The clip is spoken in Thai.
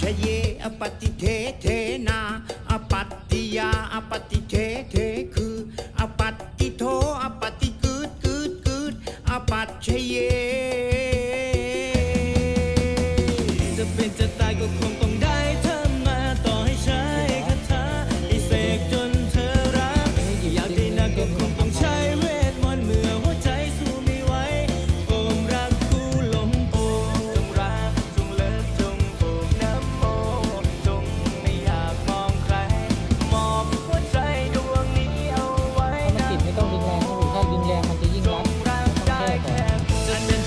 ชเยอปฏิเทเทนาอปัตติยาอปฏิเทเทคืออปัตติโทอปฏิกืดกืดกืดอปัตชเยจะเป็นจะตายก็คง and